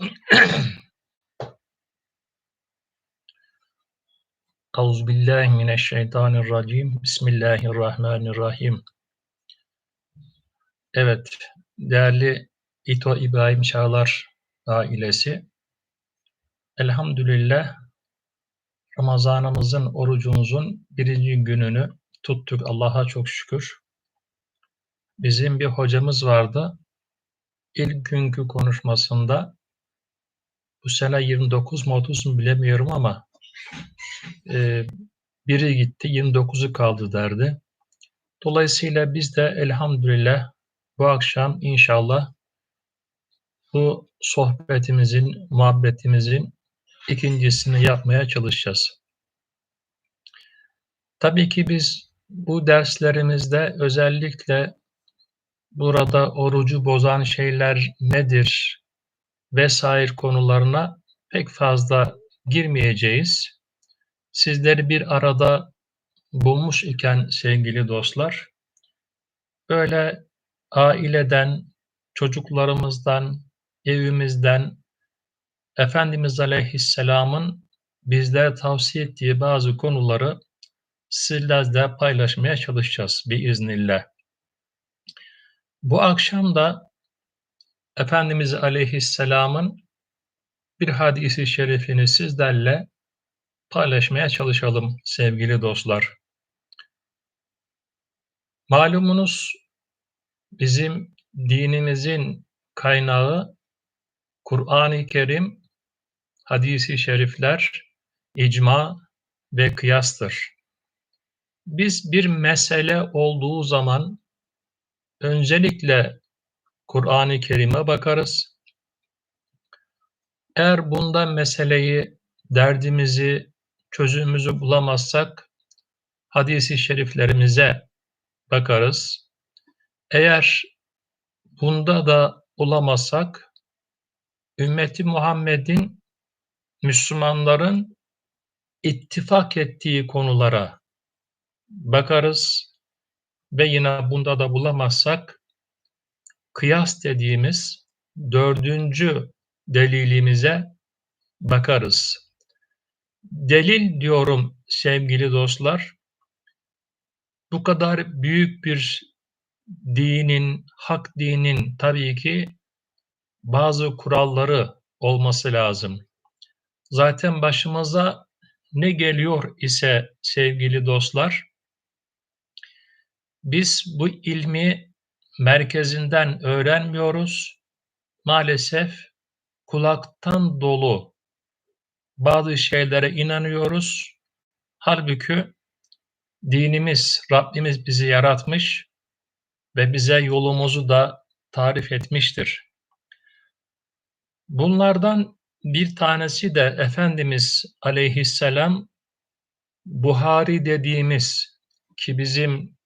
Euzubillahimineşşeytanirracim. Bismillahirrahmanirrahim. Evet, değerli İto İbrahim Çağlar ailesi, elhamdülillah Ramazanımızın, orucumuzun birinci gününü tuttuk. Allah'a çok şükür. Bizim bir hocamız vardı. İlk günkü konuşmasında bu sene 29 mu 30 mu bilemiyorum ama e, biri gitti 29'u kaldı derdi. Dolayısıyla biz de elhamdülillah bu akşam inşallah bu sohbetimizin, muhabbetimizin ikincisini yapmaya çalışacağız. Tabii ki biz bu derslerimizde özellikle burada orucu bozan şeyler nedir vesaire konularına pek fazla girmeyeceğiz. Sizleri bir arada bulmuş iken sevgili dostlar, böyle aileden, çocuklarımızdan, evimizden Efendimiz Aleyhisselam'ın bizlere tavsiye ettiği bazı konuları sizlerle paylaşmaya çalışacağız biiznillah. Bu akşam da Efendimiz Aleyhisselam'ın bir hadisi şerifini sizlerle paylaşmaya çalışalım sevgili dostlar. Malumunuz bizim dinimizin kaynağı Kur'an-ı Kerim, hadisi şerifler, icma ve kıyastır. Biz bir mesele olduğu zaman öncelikle Kur'an-ı Kerim'e bakarız. Eğer bunda meseleyi, derdimizi, çözümümüzü bulamazsak hadisi şeriflerimize bakarız. Eğer bunda da bulamazsak ümmeti Muhammed'in Müslümanların ittifak ettiği konulara bakarız ve yine bunda da bulamazsak kıyas dediğimiz dördüncü delilimize bakarız. Delil diyorum sevgili dostlar, bu kadar büyük bir dinin, hak dinin tabii ki bazı kuralları olması lazım. Zaten başımıza ne geliyor ise sevgili dostlar, biz bu ilmi merkezinden öğrenmiyoruz. Maalesef kulaktan dolu bazı şeylere inanıyoruz. Halbuki dinimiz, Rabbimiz bizi yaratmış ve bize yolumuzu da tarif etmiştir. Bunlardan bir tanesi de Efendimiz aleyhisselam Buhari dediğimiz ki bizim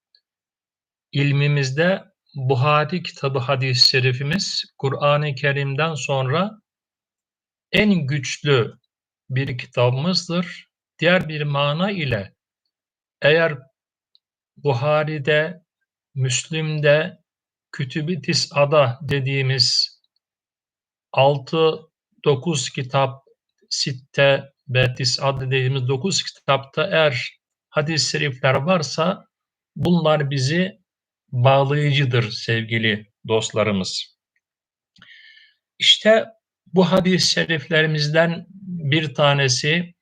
ilmimizde Buhari kitabı hadis-i şerifimiz Kur'an-ı Kerim'den sonra en güçlü bir kitabımızdır. Diğer bir mana ile eğer Buhari'de, Müslim'de, Kütüb-i Tis'ada dediğimiz 6-9 kitap, Sitte ve Tis'ad dediğimiz 9 kitapta eğer hadis-i şerifler varsa bunlar bizi bağlayıcıdır sevgili dostlarımız. İşte bu hadis-i şeriflerimizden bir tanesi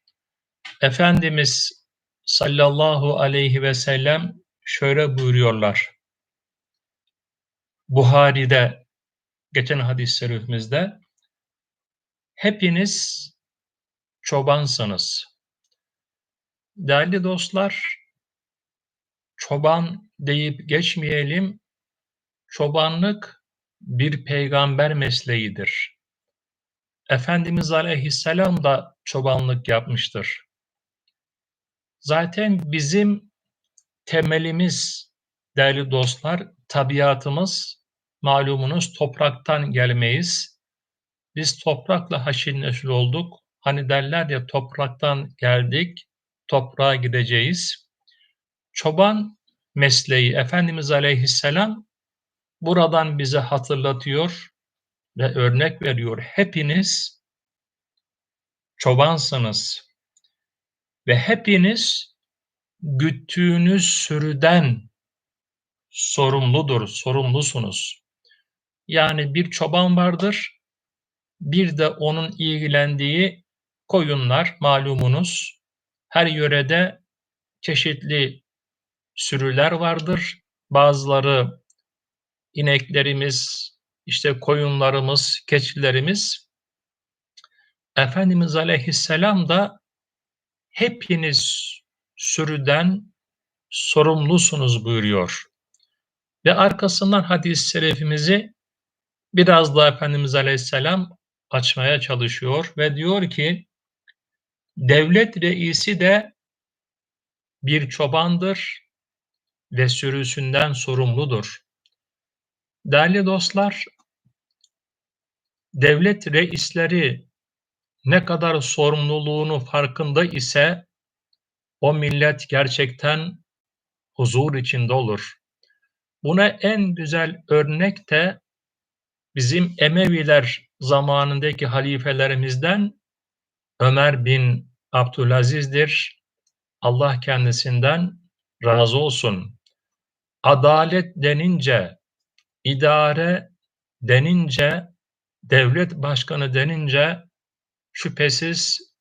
Efendimiz sallallahu aleyhi ve sellem şöyle buyuruyorlar. Buhari'de geçen hadis-i şerifimizde hepiniz çobansınız. Değerli dostlar, çoban deyip geçmeyelim. Çobanlık bir peygamber mesleğidir. Efendimiz Aleyhisselam da çobanlık yapmıştır. Zaten bizim temelimiz değerli dostlar, tabiatımız malumunuz topraktan gelmeyiz. Biz toprakla haşin neşir olduk. Hani derler ya topraktan geldik, toprağa gideceğiz. Çoban mesleği Efendimiz Aleyhisselam buradan bize hatırlatıyor. ve örnek veriyor. Hepiniz çobansınız ve hepiniz güttüğünüz sürüden sorumludur, sorumlusunuz. Yani bir çoban vardır, bir de onun ilgilendiği koyunlar malumunuz. Her yörede çeşitli sürüler vardır. Bazıları ineklerimiz, işte koyunlarımız, keçilerimiz. Efendimiz Aleyhisselam da hepiniz sürüden sorumlusunuz buyuruyor. Ve arkasından hadis-i şerifimizi biraz da Efendimiz Aleyhisselam açmaya çalışıyor ve diyor ki devlet reisi de bir çobandır ve sürüsünden sorumludur. Değerli dostlar, devlet reisleri ne kadar sorumluluğunu farkında ise o millet gerçekten huzur içinde olur. Buna en güzel örnek de bizim Emeviler zamanındaki halifelerimizden Ömer bin Abdülaziz'dir. Allah kendisinden razı olsun. Adalet denince, idare denince, devlet başkanı denince şüphesiz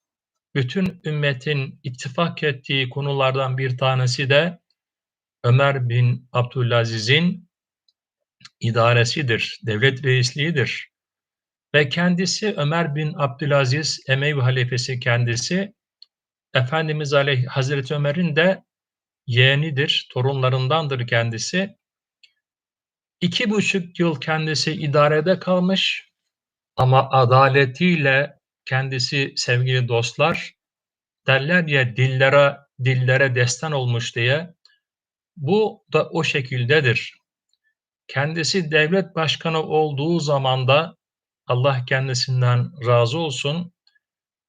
bütün ümmetin ittifak ettiği konulardan bir tanesi de Ömer bin Abdülaziz'in idaresidir, devlet reisliğidir. Ve kendisi Ömer bin Abdülaziz Emevi halifesi kendisi Efendimiz Aleyh Hazreti Ömer'in de yeğenidir, torunlarındandır kendisi. İki buçuk yıl kendisi idarede kalmış ama adaletiyle kendisi sevgili dostlar derler ya dillere dillere destan olmuş diye bu da o şekildedir. Kendisi devlet başkanı olduğu zamanda Allah kendisinden razı olsun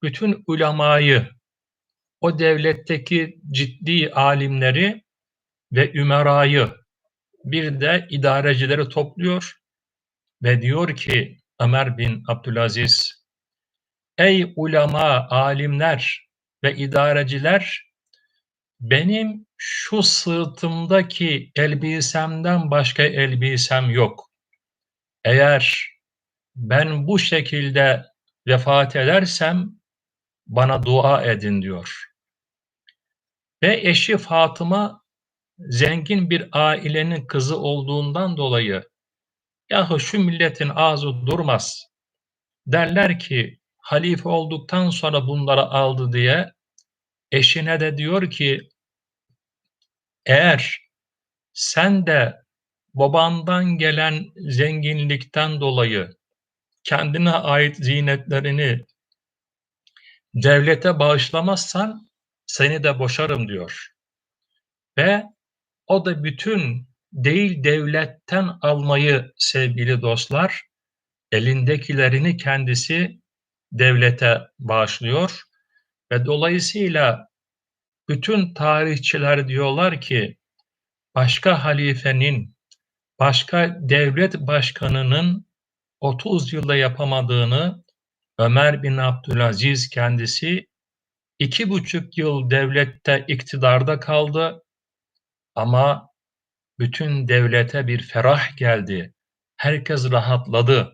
bütün ulemayı o devletteki ciddi alimleri ve ümerayı bir de idarecileri topluyor ve diyor ki Ömer bin Abdülaziz Ey ulema, alimler ve idareciler benim şu sırtımdaki elbisemden başka elbisem yok. Eğer ben bu şekilde vefat edersem bana dua edin diyor. Ve eşi Fatıma zengin bir ailenin kızı olduğundan dolayı yahu şu milletin ağzı durmaz. Derler ki halife olduktan sonra bunları aldı diye eşine de diyor ki eğer sen de babandan gelen zenginlikten dolayı kendine ait zinetlerini devlete bağışlamazsan seni de boşarım diyor. Ve o da bütün değil devletten almayı sevgili dostlar elindekilerini kendisi devlete bağışlıyor ve dolayısıyla bütün tarihçiler diyorlar ki başka halifenin, başka devlet başkanının 30 yılda yapamadığını Ömer bin Abdülaziz kendisi iki buçuk yıl devlette iktidarda kaldı ama bütün devlete bir ferah geldi. Herkes rahatladı.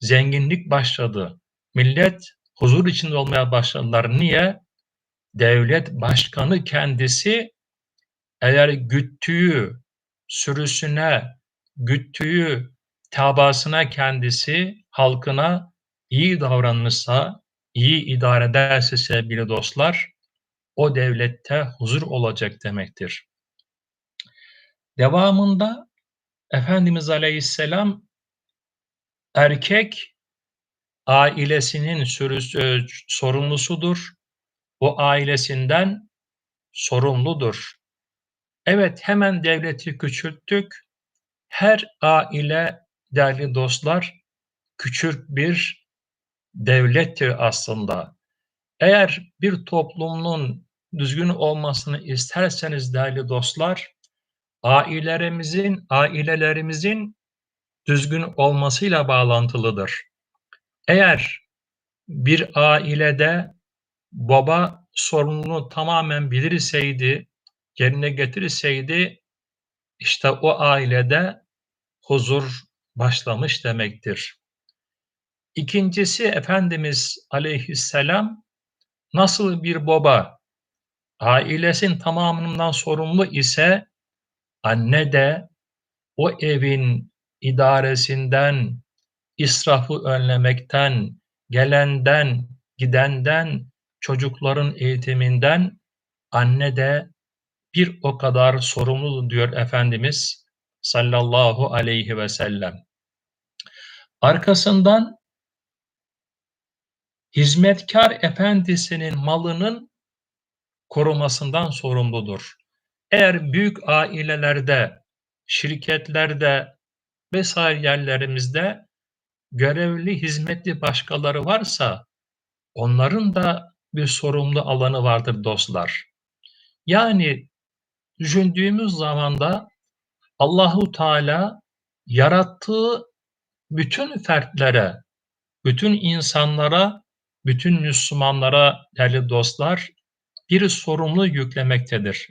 Zenginlik başladı. Millet huzur içinde olmaya başladılar. Niye? Devlet başkanı kendisi eğer güttüğü sürüsüne, güttüğü tabasına kendisi, halkına iyi davranırsa, iyi idare ederse sevgili dostlar, o devlette huzur olacak demektir. Devamında Efendimiz Aleyhisselam erkek ailesinin sürüsü, e, sorumlusudur. O ailesinden sorumludur. Evet hemen devleti küçülttük. Her aile değerli dostlar küçük bir devlettir aslında. Eğer bir toplumun düzgün olmasını isterseniz değerli dostlar, ailelerimizin, ailelerimizin düzgün olmasıyla bağlantılıdır. Eğer bir ailede baba sorumluluğunu tamamen bilirseydi, yerine getirseydi, işte o ailede huzur başlamış demektir. İkincisi Efendimiz aleyhisselam nasıl bir baba ailesin tamamından sorumlu ise anne de o evin idaresinden, israfı önlemekten, gelenden, gidenden, çocukların eğitiminden anne de bir o kadar sorumlu diyor Efendimiz sallallahu aleyhi ve sellem. Arkasından hizmetkar efendisinin malının korumasından sorumludur. Eğer büyük ailelerde, şirketlerde vesaire yerlerimizde görevli hizmetli başkaları varsa onların da bir sorumlu alanı vardır dostlar. Yani düşündüğümüz zamanda Allahu Teala yarattığı bütün fertlere, bütün insanlara, bütün Müslümanlara değerli dostlar bir sorumlu yüklemektedir.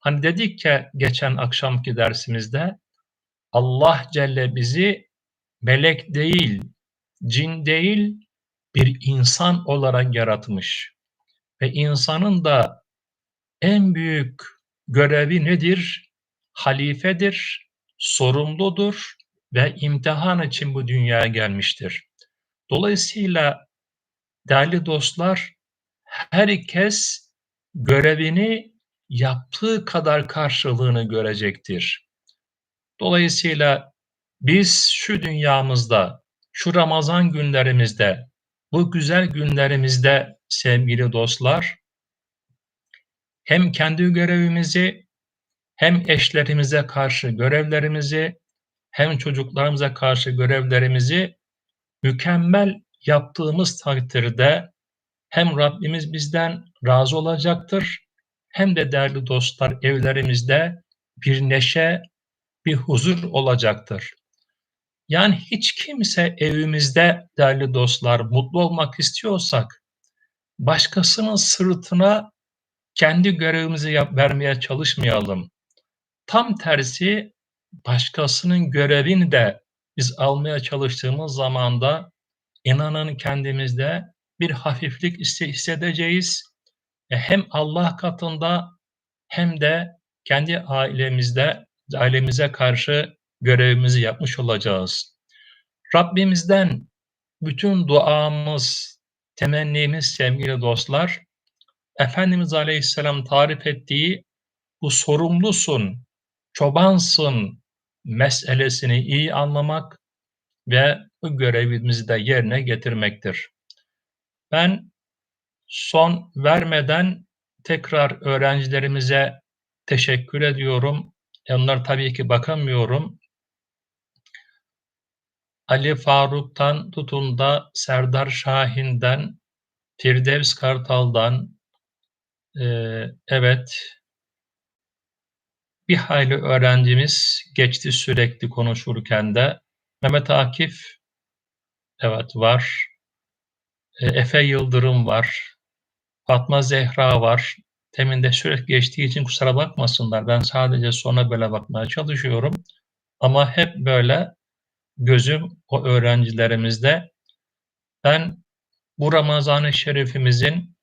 Hani dedik ki geçen akşamki dersimizde Allah Celle bizi melek değil, cin değil bir insan olarak yaratmış. Ve insanın da en büyük görevi nedir? Halifedir, sorumludur ve imtihan için bu dünyaya gelmiştir. Dolayısıyla değerli dostlar, herkes görevini yaptığı kadar karşılığını görecektir. Dolayısıyla biz şu dünyamızda, şu Ramazan günlerimizde, bu güzel günlerimizde sevgili dostlar, hem kendi görevimizi, hem eşlerimize karşı görevlerimizi, hem çocuklarımıza karşı görevlerimizi mükemmel yaptığımız takdirde hem Rabbimiz bizden razı olacaktır, hem de değerli dostlar evlerimizde bir neşe, bir huzur olacaktır. Yani hiç kimse evimizde değerli dostlar mutlu olmak istiyorsak başkasının sırtına kendi görevimizi yap, vermeye çalışmayalım. Tam tersi başkasının görevini de biz almaya çalıştığımız zaman da inanın kendimizde bir hafiflik hissedeceğiz. E, hem Allah katında hem de kendi ailemizde ailemize karşı görevimizi yapmış olacağız. Rabbimizden bütün duamız, temennimiz sevgili dostlar, Efendimiz Aleyhisselam tarif ettiği bu sorumlusun, çobansın meselesini iyi anlamak ve bu görevimizi de yerine getirmektir. Ben son vermeden tekrar öğrencilerimize teşekkür ediyorum. Onlar tabii ki bakamıyorum. Ali Faruk'tan tutun da Serdar Şahin'den, Firdevs Kartal'dan, e, evet bir hayli öğrencimiz geçti sürekli konuşurken de. Mehmet Akif, evet var. E, Efe Yıldırım var. Fatma Zehra var. Temin de sürekli geçtiği için kusura bakmasınlar. Ben sadece sona böyle bakmaya çalışıyorum. Ama hep böyle gözüm o öğrencilerimizde. Ben bu Ramazan-ı Şerifimizin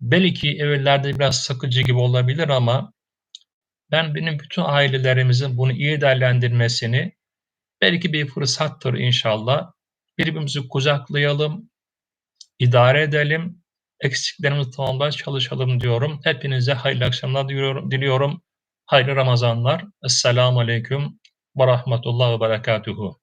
belki evlerde biraz sıkıcı gibi olabilir ama ben benim bütün ailelerimizin bunu iyi değerlendirmesini belki bir fırsattır inşallah. Birbirimizi kucaklayalım, idare edelim, eksiklerimizi tamamlamaya çalışalım diyorum. Hepinize hayırlı akşamlar diliyorum. Hayırlı Ramazanlar. Esselamu Aleyküm ve Rahmetullah ve Berekatuhu.